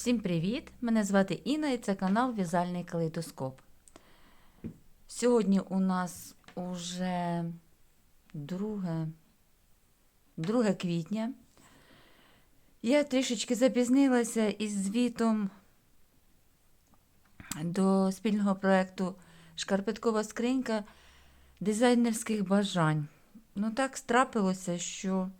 Всім привіт! Мене звати Інна і це канал В'язальний калейдоскоп. Сьогодні у нас уже 2, 2 квітня. Я трішечки запізнилася із звітом до спільного проєкту Шкарпеткова скринька дизайнерських бажань. Ну так трапилося, що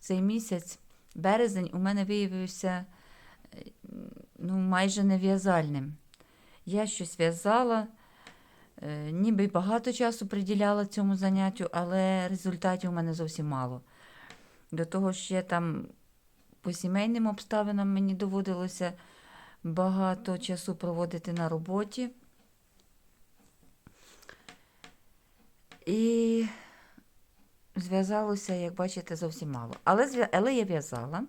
цей місяць, березень, у мене виявився ну, майже нев'язальним. Я щось в'язала, е, ніби багато часу приділяла цьому заняттю, але результатів у мене зовсім мало. До того ще там по сімейним обставинам мені доводилося багато часу проводити на роботі. І зв'язалося, як бачите, зовсім мало. Але, але я в'язала.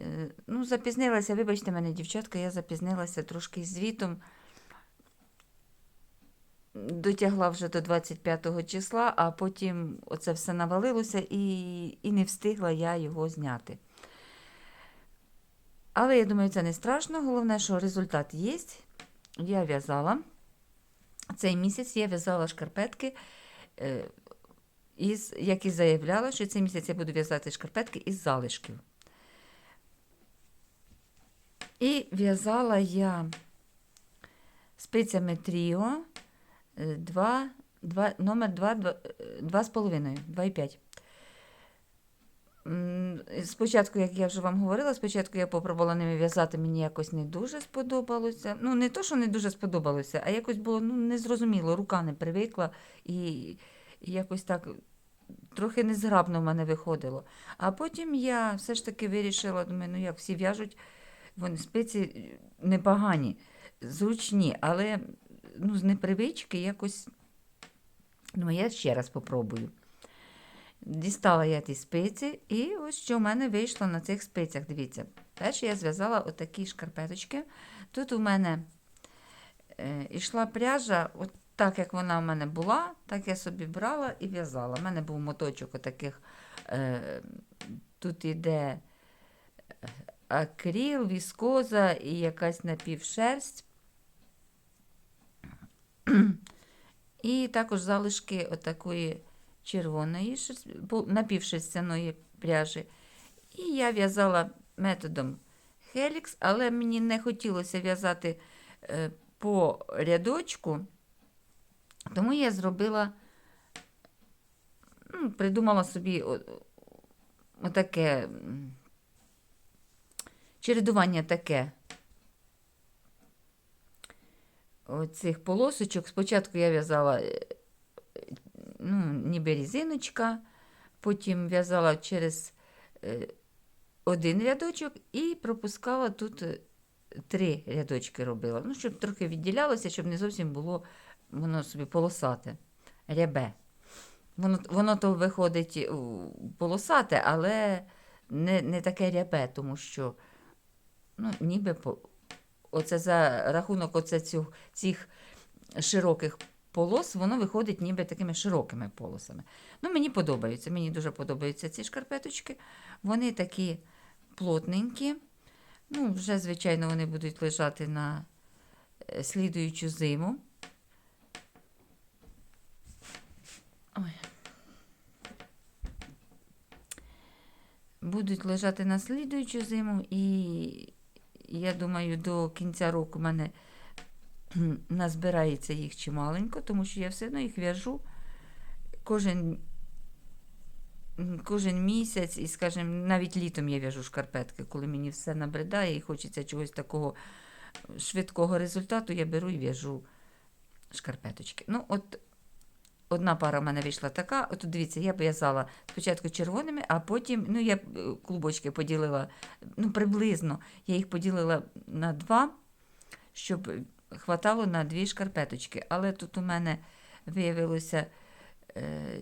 Е, Ну, запізнилася, вибачте мене, дівчатка, я запізнилася трошки з звітом. Дотягла вже до 25 числа, а потім оце все навалилося і, і не встигла я його зняти. Але я думаю, це не страшно. Головне, що результат є. Я в'язала. Цей місяць я в'язала шкарпетки, е, із, як і заявляла, що цей місяць я буду в'язати шкарпетки із залишків. І в'язала я спицями Тріо 2, 2, номер 2, 2, 2,5, 2,5. Спочатку, як я вже вам говорила, спочатку я попробувала ними в'язати, мені якось не дуже сподобалося. Ну, не то, що не дуже сподобалося, а якось було ну, незрозуміло, рука не привикла і якось так трохи незграбно в мене виходило. А потім я все ж таки вирішила, думаю, ну як всі в'яжуть, вони спиці непогані, зручні, але ну, з непривички якось. Ну, я ще раз попробую. Дістала я ті спиці, і ось що в мене вийшло на цих спицях. Дивіться, перше я зв'язала отакі шкарпеточки. Тут у мене е, йшла пряжа, от так як вона в мене була, так я собі брала і в'язала. У мене був моточок отаких, е, тут іде е, акріл, віскоза і якась напівшерсть. І також залишки отакої червоної напівшерстяної пряжі. І я в'язала методом Helix, але мені не хотілося в'язати е, по рядочку, тому я зробила, ну, придумала собі отаке чередування таке. Оцих полосочок. Спочатку я в'язала е, ну, ніби різиночка, потім в'язала через е, один рядочок і пропускала тут е, три рядочки робила. Ну, щоб трохи відділялося, щоб не зовсім було воно собі полосате, рябе. Воно, воно то виходить полосате, але не, не таке рябе, тому що ну, ніби по, оце за рахунок оце цю, цих широких полос, воно виходить ніби такими широкими полосами. Ну, мені подобаються, мені дуже подобаються ці шкарпеточки. Вони такі плотненькі. Ну, вже, звичайно, вони будуть лежати на е, слідуючу зиму. Ой. Будуть лежати на слідуючу зиму, і я думаю, до кінця року в мене назбирається їх чималенько, тому що я все одно їх в'яжу кожен, кожен місяць, і, скажімо, навіть літом я в'яжу шкарпетки, коли мені все набридає і хочеться чогось такого швидкого результату, я беру і в'яжу шкарпеточки. Ну, от одна пара в мене вийшла така. От дивіться, я в'язала спочатку червоними, а потім, ну, я е, клубочки поділила, ну, приблизно, я їх поділила на два, щоб хватало на дві шкарпеточки. Але тут у мене виявилося е,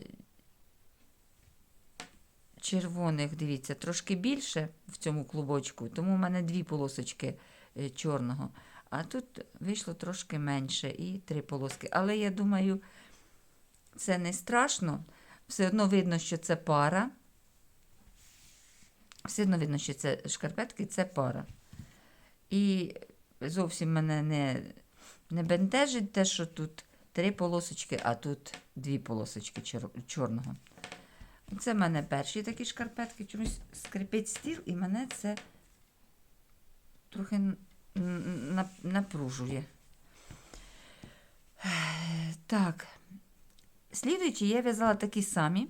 червоних, дивіться, трошки більше в цьому клубочку, тому у мене дві полосочки е, чорного. А тут вийшло трошки менше і три полоски. Але я думаю, це не страшно. Все одно видно, що це пара. Все одно видно, що це шкарпетки, це пара. І зовсім мене не, не бентежить те, що тут три полосочки, а тут дві полосочки чор- чорного. Це в мене перші такі шкарпетки. Чомусь скрипить стіл, і мене це трохи напружує. Так. Слідуючі я в'язала такі самі,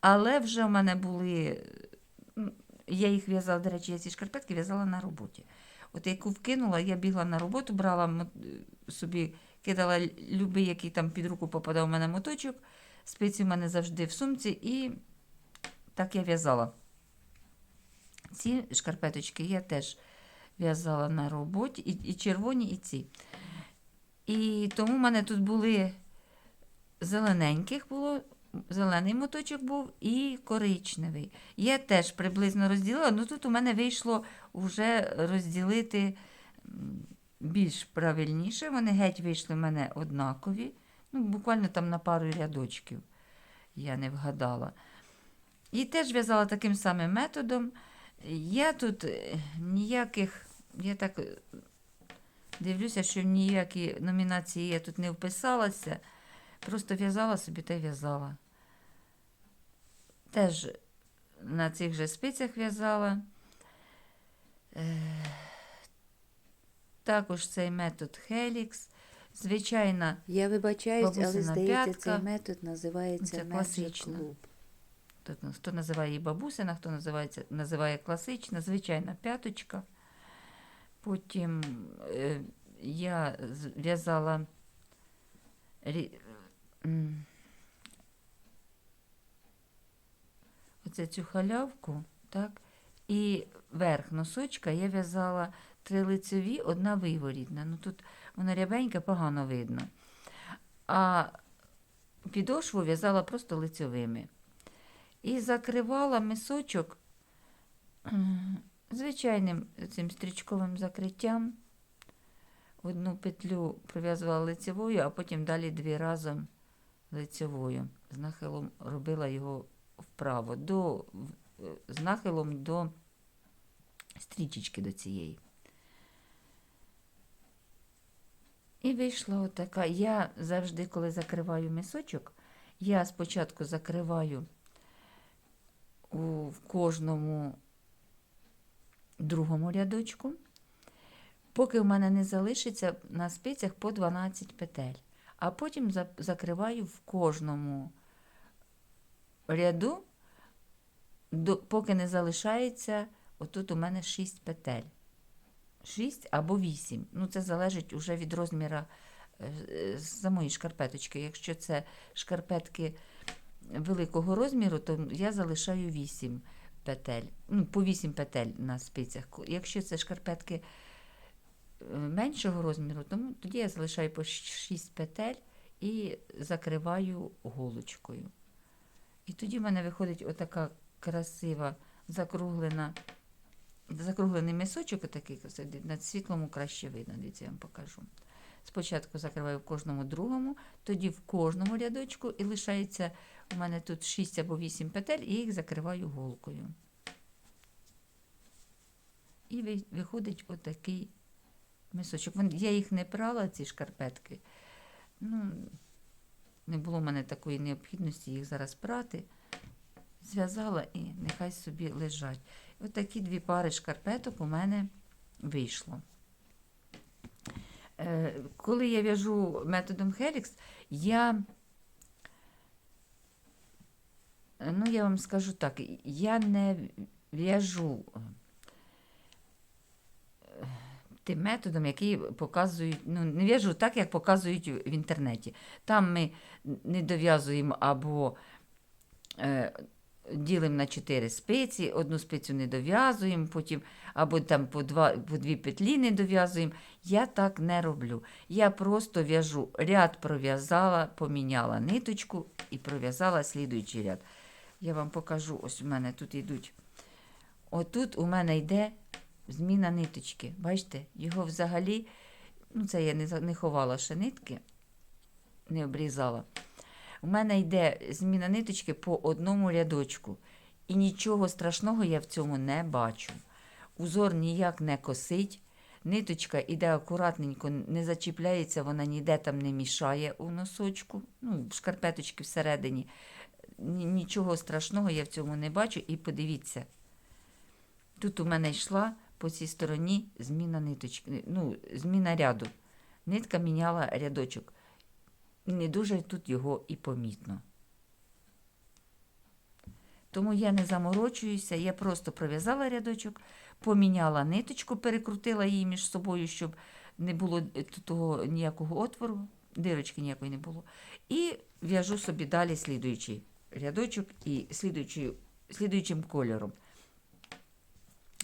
але вже в мене були. Я їх в'язала, до речі, я ці шкарпетки в'язала на роботі. От яку вкинула, я бігла на роботу, брала собі, кидала любий, який там під руку попадав у мене моточок. Спиці в мене завжди в сумці, і так я в'язала. Ці шкарпеточки я теж в'язала на роботі, і, і червоні, і ці. І тому в мене тут були зелененьких було, зелений моточок був і коричневий. Я теж приблизно розділила, але тут у мене вийшло вже розділити більш правильніше. Вони геть вийшли в мене однакові. Ну, буквально там на пару рядочків я не вгадала. І теж в'язала таким самим методом. Я тут е, ніяких, я так е, дивлюся, що ніякі номінації я тут не вписалася. Просто в'язала собі та в'язала. Теж на цих же спицях в'язала. Е, Також цей метод Helix. Звичайна, Я вибачаюсь, але здається, п'ятка. цей метод називається Це класична. Тут, ну, хто називає її бабусина, хто називається, називає класична, звичайна п'яточка. Потім е, я в'язала оце цю халявку, так? І верх носочка я в'язала три лицеві, одна виворітна. Ну тут вона рябенька, погано видно. А підошву в'язала просто лицьовими. І закривала мисочок звичайним цим стрічковим закриттям. Одну петлю пров'язувала лицевою, а потім далі дві разом лицевою. З нахилом робила його вправо, до, з нахилом до стрічечки до цієї. І вийшла отака. Я завжди, коли закриваю мисочок, я спочатку закриваю у, в кожному другому рядочку, поки в мене не залишиться на спицях по 12 петель. А потім закриваю в кожному ряду, поки не залишається, отут у мене 6 петель. 6 або 8. Ну, це залежить уже від розміра е, е, самої шкарпеточки. Якщо це шкарпетки великого розміру, то я залишаю 8 петель. Ну, по 8 петель на спицях. Якщо це шкарпетки меншого розміру, то ну, тоді я залишаю по 6 петель і закриваю голочкою. І тоді в мене виходить отака красива закруглена, закруглений мисочок, отакий над світлому краще видно. Дивіться, я вам покажу. Спочатку закриваю в кожному другому, тоді в кожному рядочку, і лишається у мене тут 6 або 8 петель, і їх закриваю голкою. І виходить отакий мисочок. Я їх не прала, ці шкарпетки. Ну, не було в мене такої необхідності їх зараз прати. Зв'язала і нехай собі лежать. Ось такі дві пари шкарпеток у мене вийшло. Е, Коли я в'яжу методом Helix, я, ну, я вам скажу так, я не в'яжу тим методом, який показують, ну, не в'яжу так, як показують в інтернеті. Там ми не дов'язуємо або е, ділимо на чотири спиці, одну спицю не дов'язуємо, потім або там по, два, по дві петлі не дов'язуємо. Я так не роблю. Я просто в'яжу ряд пров'язала, поміняла ниточку і пров'язала слідуючий ряд. Я вам покажу, ось у мене тут йдуть. Отут у мене йде зміна ниточки. Бачите, його взагалі, ну це я не, не ховала ще нитки, не обрізала. У мене йде зміна ниточки по одному рядочку. І нічого страшного я в цьому не бачу. Узор ніяк не косить, Ниточка іде акуратненько, не зачіпляється, вона ніде там не мішає у носочку, ну, в шкарпеточки всередині. Нічого страшного я в цьому не бачу. І подивіться, тут у мене йшла по цій стороні зміна ниточки, ну, зміна ряду. Нитка міняла рядочок. Не дуже тут його і помітно. Тому я не заморочуюся, я просто пров'язала рядочок, поміняла ниточку, перекрутила її між собою, щоб не було того ніякого отвору, дирочки ніякої не було. І в'яжу собі далі слідуючий рядочок і слідуючим кольором.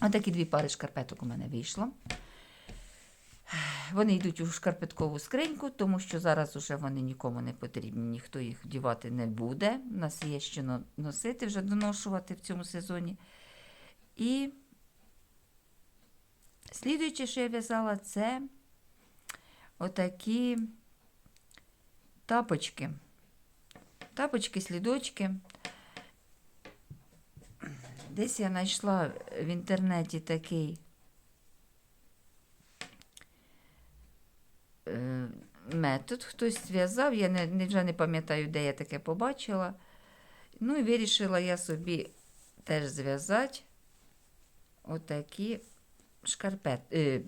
Отакі дві пари шкарпеток у мене вийшло. Вони йдуть у шкарпеткову скриньку, тому що зараз уже вони нікому не потрібні, ніхто їх вдівати не буде. У нас є що носити, вже доношувати в цьому сезоні. І слідуюче, що я в'язала, це отакі тапочки. Тапочки, слідочки. Десь я знайшла в інтернеті такий е, метод. Хтось зв'язав, я не, вже не пам'ятаю, де я таке побачила. Ну і вирішила я собі теж зв'язати отакі шкарпет, е,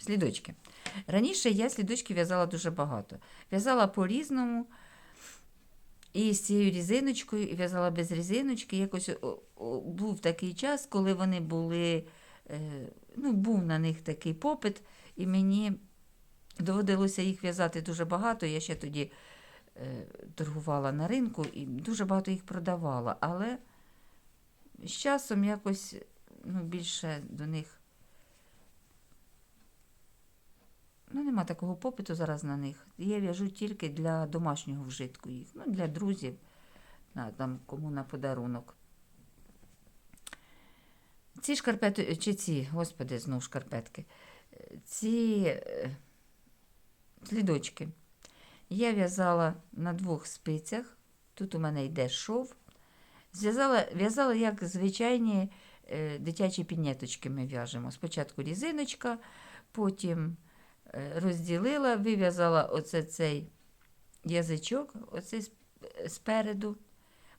слідочки. Раніше я слідочки в'язала дуже багато. В'язала по-різному. І з цією різиночкою, і в'язала без різиночки. Якось був такий час, коли вони були, е, ну, був на них такий попит, і мені доводилося їх в'язати дуже багато. Я ще тоді е, торгувала на ринку і дуже багато їх продавала. Але з часом якось ну, більше до них. Ну, нема такого попиту зараз на них. Я в'яжу тільки для домашнього вжитку їх, ну, для друзів, на, там, кому на подарунок. Ці шкарпети, чи ці, господи, знов шкарпетки, ці е, слідочки я в'язала на двох спицях. Тут у мене йде шов. Зв'язала, в'язала як звичайні е, дитячі пінеточки ми в'яжемо. Спочатку різиночка, потім розділила, вив'язала оце цей язичок, оцей спереду.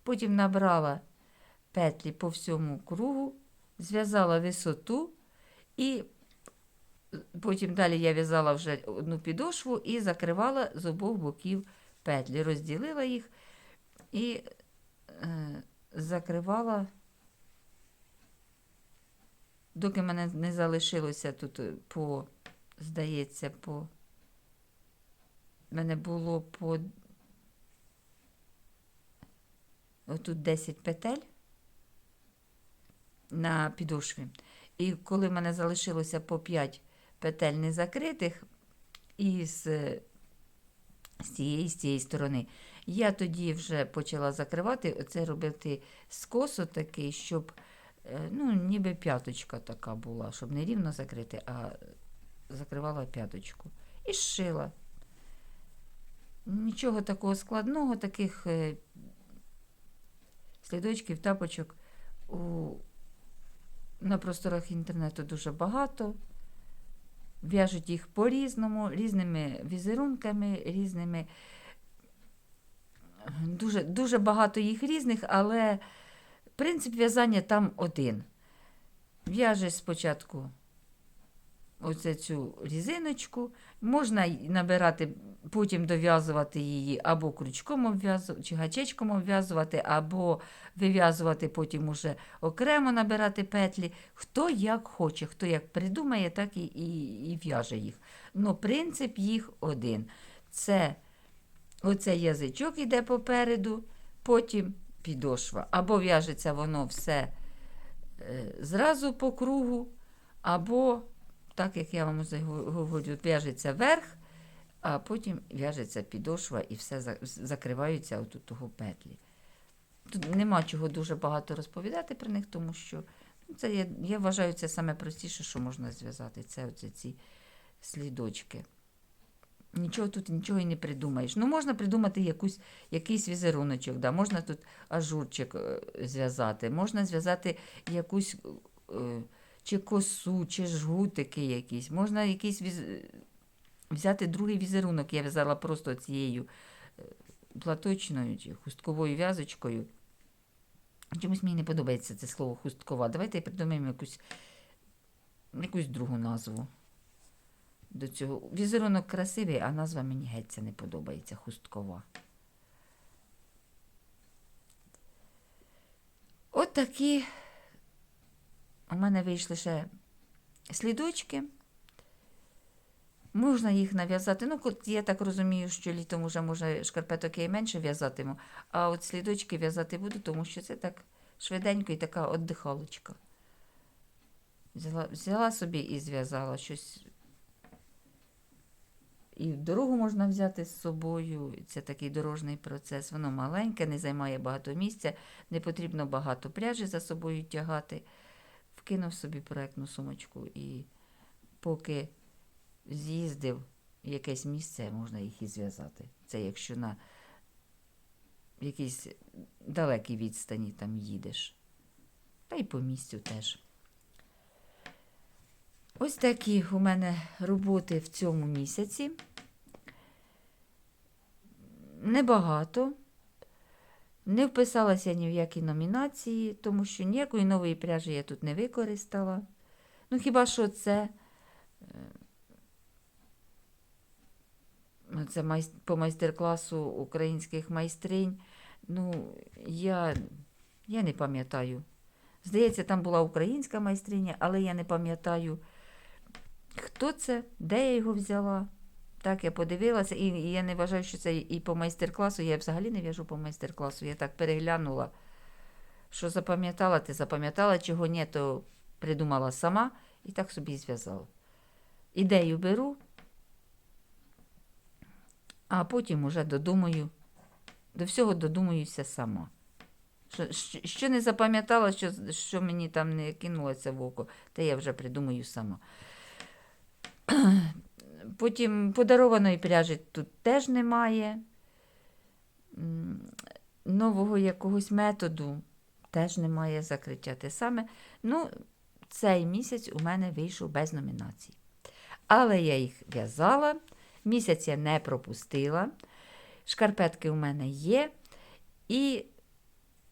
Потім набрала петлі по всьому кругу, зв'язала висоту і потім далі я в'язала вже одну підошву і закривала з обох боків петлі. Розділила їх і е, закривала, доки мене не залишилося тут по, здається, по. мене було по. Отут 10 петель на підошві. І коли в мене залишилося по 5 петель незакритих, і з, з цієї з цієї сторони, я тоді вже почала закривати, оце робити скосу такий, щоб е, ну, ніби п'яточка така була, щоб не рівно закрити, а закривала п'яточку. І зшила. Нічого такого складного, таких е, слідочків, тапочок у, на просторах інтернету дуже багато. В'яжуть їх по-різному, різними візерунками, різними. Дуже, дуже багато їх різних, але принцип в'язання там один. В'яжеш спочатку оце цю різиночку, можна набирати, потім дов'язувати її або крючком обв'язувати, чи гачечком обв'язувати, або вив'язувати, потім уже окремо набирати петлі. Хто як хоче, хто як придумає, так і, і, і в'яже їх. Ну, принцип їх один. Це оцей язичок йде попереду, потім підошва. Або в'яжеться воно все е, зразу по кругу, або, так як я вам вже говорю, в'яжеться верх, а потім в'яжеться підошва і все за- закриваються отут того петлі. Тут нема чого дуже багато розповідати про них, тому що ну, це я, я вважаю, це саме простіше, що можна зв'язати. Це оце ці слідочки. Нічого тут нічого і не придумаєш. Ну, можна придумати якусь, якийсь візеруночок, да? можна тут ажурчик е, зв'язати, можна зв'язати якусь е, чи косу, чи жгутики якісь. Можна якийсь віз... взяти другий візерунок. Я в'язала просто цією е, платочною чи хустковою в'язочкою. Чомусь мені не подобається це слово хусткова. Давайте придумаємо якусь, якусь другу назву до цього. Візерунок красивий, а назва мені геть це не подобається хусткова. От такі у мене вийшли ще слідочки. Можна їх нав'язати. Ну, я так розумію, що літом вже може шкарпеток я і менше в'язатиму, а от слідочки в'язати буду, тому що це так швиденько і така отдихалочка. Взяла, взяла собі і зв'язала щось. І дорогу можна взяти з собою. Це такий дорожній процес. Воно маленьке, не займає багато місця, не потрібно багато пряжі за собою тягати. Вкинув собі проектну сумочку і поки з'їздив в якесь місце, можна їх і зв'язати. Це якщо на якійсь далекій відстані там їдеш. Та й по місцю теж. Ось такі у мене роботи в цьому місяці. Небагато. Не вписалася ні в які номінації, тому що ніякої нової пряжі я тут не використала. Ну, хіба що це, е, це майс- по майстер-класу українських майстринь. Ну, я, я не пам'ятаю. Здається, там була українська майстриня, але я не пам'ятаю, хто це, де я його взяла. Так, я подивилася, і, я не вважаю, що це і по майстер-класу. Я взагалі не в'яжу по майстер-класу. Я так переглянула, що запам'ятала, ти запам'ятала, чого ні, то придумала сама і так собі зв'язала. Ідею беру, а потім уже додумаю, до всього додумуюся сама. Що, що не запам'ятала, що, що мені там не кинулося в око, те я вже придумаю сама. Потім подарованої пряжі тут теж немає. Нового якогось методу теж немає закриття. Те саме. Ну, цей місяць у мене вийшов без номінацій. Але я їх в'язала, місяць я не пропустила. Шкарпетки у мене є. І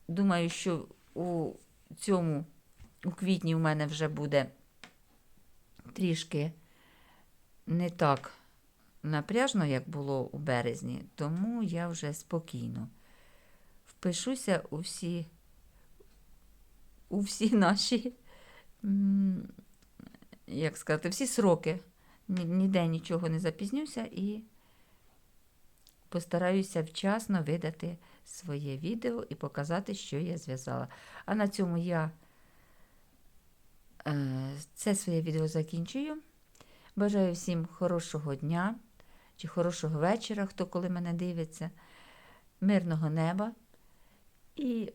думаю, що у цьому, у квітні у мене вже буде трішки не так напряжно, як було у березні, тому я вже спокійно впишуся у всі, у всі наші, як сказати, всі сроки. Ніде нічого не запізнюся і постараюся вчасно видати своє відео і показати, що я зв'язала. А на цьому я е, це своє відео закінчую. Бажаю всім хорошого дня чи хорошого вечора, хто коли мене дивиться, мирного неба і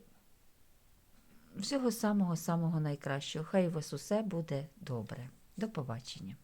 всього самого-самого найкращого. Хай у вас усе буде добре. До побачення.